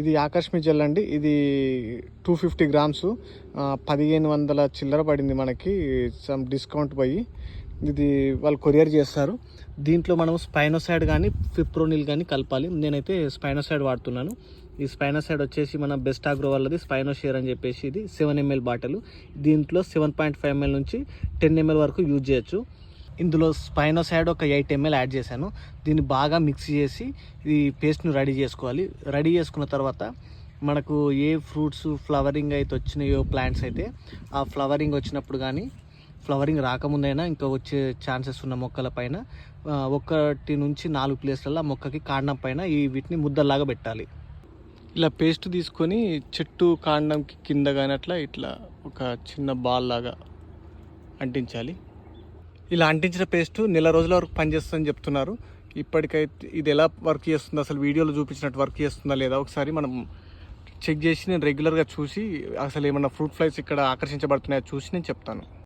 ఇది ఆకర్షమి జెల్ అండి. ఇది టూ ఫిఫ్టీ గ్రామ్స్. పదిహేను వందల చిల్లర పడింది మనకి. సమ్ డిస్కౌంట్ పోయి ఇది వాళ్ళు కొరియర్ చేస్తారు. దీంట్లో మనం స్పైనోసైడ్ కానీ ఫిప్రోనిల్ కానీ కలపాలి. నేనైతే స్పైనోసైడ్ వాడుతున్నాను. ఈ స్పైనోసైడ్ వచ్చేసి మన బెస్ట్ ఆగ్రో వాళ్ళది స్పైనోషేర్ అని చెప్పేసి ఇది సెవెన్ ఎంఎల్ బాటిల్. దీంట్లో సెవెన్ పాయింట్ ఫైవ్ ఎంఎల్ నుంచి టెన్ ఎంఎల్ వరకు యూజ్ చేయొచ్చు. ఇందులో స్పైనోసైడ్ ఒక ఎయిట్ ఎంఎల్ యాడ్ చేశాను. దీన్ని బాగా మిక్స్ చేసి ఈ పేస్ట్ను రెడీ చేసుకోవాలి. రెడీ చేసుకున్న తర్వాత మనకు ఏ ఫ్రూట్స్ ఫ్లవరింగ్ అయితే వచ్చినాయో ప్లాంట్స్ అయితే ఆ ఫ్లవరింగ్ వచ్చినప్పుడు కానీ ఫ్లవరింగ్ రాకముందైనా ఇంకా వచ్చే ఛాన్సెస్ ఉన్న మొక్కల పైన ఒకటి నుంచి నాలుగు ప్లేస్లలో ఆ మొక్కకి కాండం పైన ఈ వీటిని ముద్దలాగా పెట్టాలి. ఇలా పేస్ట్ తీసుకొని చెట్టు కాండంకి కింద కానీ అట్లా ఇట్లా ఒక చిన్న బాల్ లాగా అంటించాలి. ఇలా అంటించిన పేస్ట్ నెల రోజుల వరకు పనిచేస్తుందని చెప్తున్నారు. ఇప్పటికైతే ఇది ఎలా వర్క్ చేస్తుందో అసలు వీడియోలో చూపించినట్టు వర్క్ చేస్తుందా లేదా ఒకసారి మనం చెక్ చేసి నేను రెగ్యులర్గా చూసి అసలు ఏమన్నా ఫ్రూట్ ఫ్లైస్ ఇక్కడ ఆకర్షించబడుతున్నాయో చూసి నేను చెప్తాను.